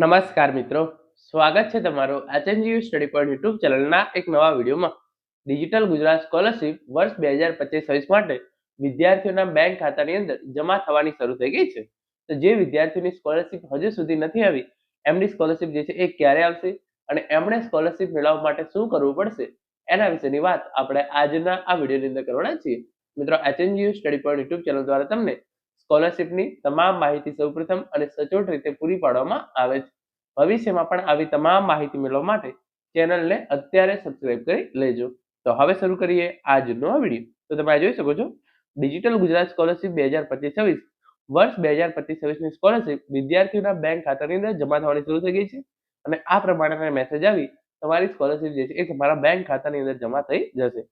નમસ્કાર મિત્રો. સ્વાગત છે તમારું એચએનજીયુ સ્ટડી પોઈન્ટ યુટ્યુબ ચેનલના એક નવા વિડીયોમાં. ડિજિટલ ગુજરાત સ્કોલરશિપ વર્ષ બે હજાર પચીસ છવ્વીસ માટે વિદ્યાર્થીઓના બેંક ખાતાની અંદર જમા થવાની શરૂ થઈ ગઈ છે. તો જે વિદ્યાર્થીઓની સ્કોલરશિપ હજુ સુધી નથી આવી, એમની સ્કોલરશિપ જે છે એ ક્યારે આવશે અને એમણે સ્કોલરશિપ મેળવવા માટે શું કરવું પડશે, એના વિશેની વાત આપણે આજના આ વિડીયોની અંદર કરવાના છીએ. મિત્રો, HNGU study point YouTube channel દ્વારા તમને સ્કોલરશિપની તમામ માહિતી સૌપ્રથમ અને સચોટ રીતે પૂરી પાડવામાં આવે છે. ભવિષ્યમાં પણ આવી તમામ માહિતી મેળવવા માટે ચેનલને અત્યારે સબસ્ક્રાઇબ કરી લેજો. તો હવે શરૂ કરીએ આજનો આ વીડિયો. તો તમે જોઈ શકો છો, ડિજિટલ ગુજરાત સ્કોલરશિપ બે હજાર પચીસ છવ્વીસ વર્ષ બે હજાર પચીસ છવ્વીસની સ્કોલરશિપ વિદ્યાર્થીઓના બેંક ખાતાની અંદર જમા થવાની શરૂ થઈ ગઈ છે અને આ પ્રમાણે મેસેજ આવી, તમારી સ્કોલરશિપ જે છે એ તમારા બેંક ખાતાની અંદર જમા થઈ જશે.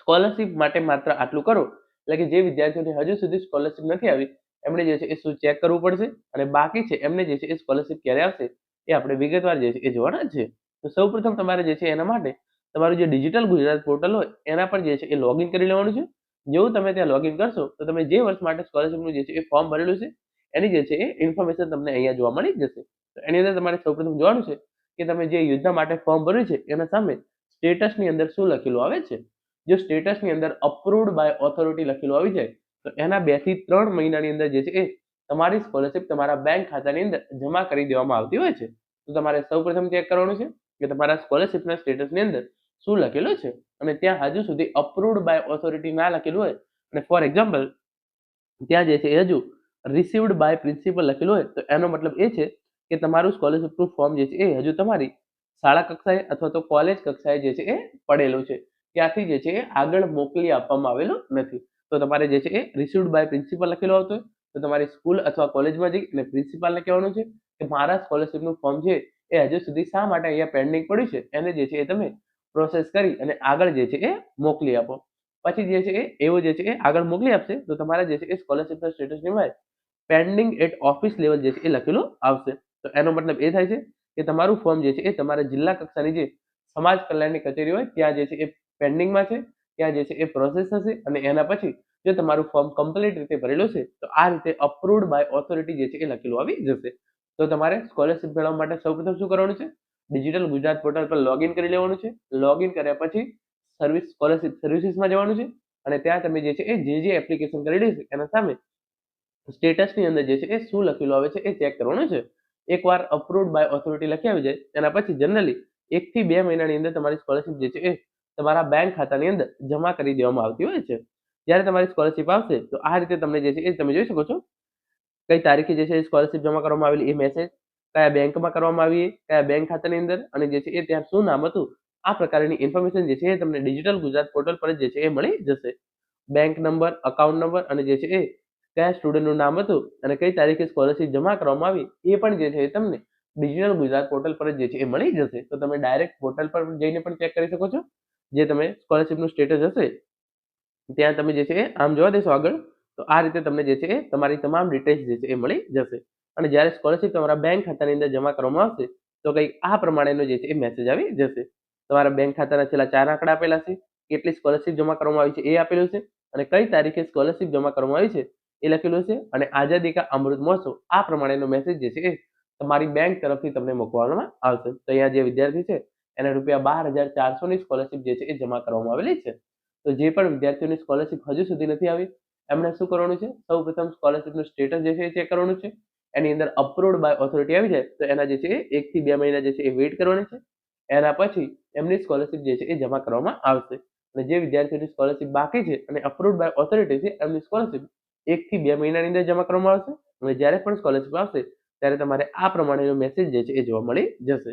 સ્કોલરશિપ માટે માત્ર આટલું કરો એટલે કે જે વિદ્યાર્થીઓને હજુ સુધી સ્કોલરશિપ નથી આવી, એમણે જે છે એ શું ચેક કરવું પડશે? અને બાકી છે, એમને જે છે એ સ્કોલરશિપ ક્યારે આવશે? એ આપણે વિગતવાર જે છે એ જોવાના છે. તો સૌપ્રથમ તમારે જે છે એના માટે તમારું જે ડિજિટલ ગુજરાત પોર્ટલ હોય, એના પર જે છે એ લોગિન કરી લેવાનું છે. જેવું તમે ત્યાં લોગિન કરશો, તો તમે જે વર્ષ માટે સ્કોલરશિપનું જે છે એ ફોર્મ ભરેલું છે, એની જે છે એ ઇન્ફોર્મેશન તમને અહીંયા જોવા મળી જશે. તો એની અંદર તમારે સૌપ્રથમ જોવાનું છે કે તમે જે યોજના માટે ફોર્મ ભર્યું છે, એના સામે સ્ટેટસની અંદર શું લખેલું આવે છે? જો સ્ટેટસની અંદર અપ્રુવડ બાય ઓથોરિટી લખેલું આવી જાય, તો એના બેથી ત્રણ મહિનાની અંદર જે છે એ તમારી સ્કોલરશિપ તમારા બેંક ખાતાની અંદર જમા કરી દેવામાં આવતી હોય છે. તો તમારે સૌપ્રથમ ચેક કરવાનું છે કે તમારા સ્કોલરશિપના સ્ટેટસની અંદર શું લખેલું છે અને ત્યાં હજુ સુધી અપ્રુવડ બાય ઓથોરિટી ના લખેલું હોય. અને ફોર એક્ઝામ્પલ ત્યાં જે છે એ હજુ રિસીવડ બાય પ્રિન્સિપલ લખેલું હોય, તો એનો મતલબ એ છે કે તમારું સ્કોલરશિપનું ફોર્મ જે છે એ હજુ તમારી શાળા કક્ષાએ અથવા તો કોલેજ કક્ષાએ જે છે એ પડેલું છે. ત્યાંથી જે છે એ આગળ મોકલી આપવામાં આવેલું નથી તો તમારે જે છે એ રિસીવડ બાય પ્રિન્સિપલ લખેલો હોય તો તમારી સ્કૂલ અથવા કોલેજમાં જઈ અને પ્રિન્સિપાલને કહેવાનું છે કે મારા સ્કોલરશિપનું ફોર્મ છે એ હજુ સુધી શા માટે અહીંયા પેન્ડિંગ પડ્યું છે એને જે છે એ તમે પ્રોસેસ કરી અને આગળ જે છે એ મોકલી આપો પછી જે છે એ એવો જે છે એ આગળ મોકલી આપશે તો તમારા જે છે એ સ્કોલરશિપના સ્ટેટસની માં પેન્ડિંગ એટ ઓફિસ લેવલ જે છે એ લખેલું આવશે તો એનો મતલબ એ થાય છે કે તમારું ફોર્મ જે છે એ તમારા જિલ્લા કક્ષાની જે સમાજ કલ્યાણની કચેરી હોય ત્યાં જે છે એ પેન્ડિંગમાં છે, ત્યાં જે છે એ પ્રોસેસ થશે અને એના પછી જો તમારું ફોર્મ કમ્પ્લીટ રીતે ભરેલું છે, તો આ રીતે અપ્રુવડ બાય ઓથોરિટી જે છે એ લખેલું આવી જશે. તો તમારે સ્કોલરશિપ મેળવવા માટે સૌપ્રથમ શું કરવાનું છે? ડિજિટલ ગુજરાત પોર્ટલ પર લોગિન કરી લેવાનું છે. લોગિન કર્યા પછી સર્વિસ સ્કોલરશિપ સર્વિસીસમાં જવાનું છે અને ત્યાં તમે જે છે એ જે જે એપ્લિકેશન કરેલી છે, એના સામે સ્ટેટસની અંદર જે છે એ શું લખેલું આવે છે એ ચેક કરવાનું છે. એકવાર અપ્રુવડ બાય ઓથોરિટી લખી આવી જાય, એના પછી જનરલી એકથી બે મહિનાની અંદર તમારી સ્કોલરશિપ જે છે એ તમારા બેંક ખાતાની અંદર જમા કરી દેવામાં આવતી હોય છે. જ્યારે તમારી સ્કોલરશિપ આવશે, તો આ રીતે તમને જે છે એ તમે જોઈ શકો છો. કઈ તારીખે જે છે સ્કોલરશિપ જમા કરવામાં આવેલી, એ મેસેજ કયા બેંકમાં કરવામાં આવી, કયા બેંક ખાતાની અંદર, અને જે છે એ ત્યાં શું નામ હતું, આ પ્રકારની ઇન્ફોર્મેશન જે છે એ તમને ડિજિટલ ગુજરાત પોર્ટલ પર જે છે એ મળી જશે. બેંક નંબર અકાઉન્ટ નંબર અને જે છે એ કયા સ્ટુડન્ટનું નામ હતું, અને કઈ તારીખે સ્કોલરશીપ જમા કરવામાં આવી, એ પણ જે છે એ તમને ડિજિટલ ગુજરાત પોર્ટલ પર જે છે એ મળી જશે. તો તમે ડાયરેક્ટ પોર્ટલ પર જઈને પણ ચેક કરી શકો છો. જે તમે સ્કોલરશિપનું સ્ટેટસ હશે, ત્યાં તમે જે છે આમ જોવા દેશો આગળ, તો આ રીતે તમને જે છે તમારી તમામ ડિટેલ્સ જે છે એ મળી જશે. અને જ્યારે સ્કોલરશિપ તમારા બેંક ખાતાની અંદર જમા કરવામાં આવશે, તો કંઈક આ પ્રમાણેનો જે છે એ મેસેજ આવી જશે. તમારા બેંક ખાતાના છેલ્લા ચાર આંકડા આપેલા છે, કેટલી સ્કોલરશિપ જમા કરવામાં આવી છે એ આપેલું છે, અને કઈ તારીખે સ્કોલરશિપ જમા કરવામાં આવી છે એ લખેલું છે, અને આઝાદી કા અમૃત મહોત્સવ આ પ્રમાણેનો મેસેજ જે છે એ તમારી બેંક તરફથી તમને મોકલવામાં આવશે. તો અહીંયા જે વિદ્યાર્થી છે એને રૂપિયા બાર હજાર ચારસોની સ્કોલરશિપ જે છે એ જમા કરવામાં આવેલી છે. તો જે પણ વિદ્યાર્થીઓની સ્કોલરશિપ હજુ સુધી નથી આવી, એમણે શું કરવાનું છે? સૌ પ્રથમ સ્કોલરશિપનું સ્ટેટસ જે છે એ ચેક કરવાનું છે. એની અંદર અપ્રુવડ બાય ઓથોરિટી આવી જાય, તો એના જે છે એ એકથી બે મહિના જે છે એ વેઇટ કરવાની છે. એના પછી એમની સ્કોલરશિપ જે છે એ જમા કરવામાં આવશે. અને જે વિદ્યાર્થીઓની સ્કોલરશિપ બાકી છે અને અપ્રુવડ બાય ઓથોરિટી છે, એમની સ્કોલરશિપ એકથી બે મહિનાની અંદર જમા કરવામાં આવશે. અને જ્યારે પણ સ્કોલરશિપ આવશે, ત્યારે તમારે આ પ્રમાણેનો મેસેજ જે છે એ જોવા મળી જશે.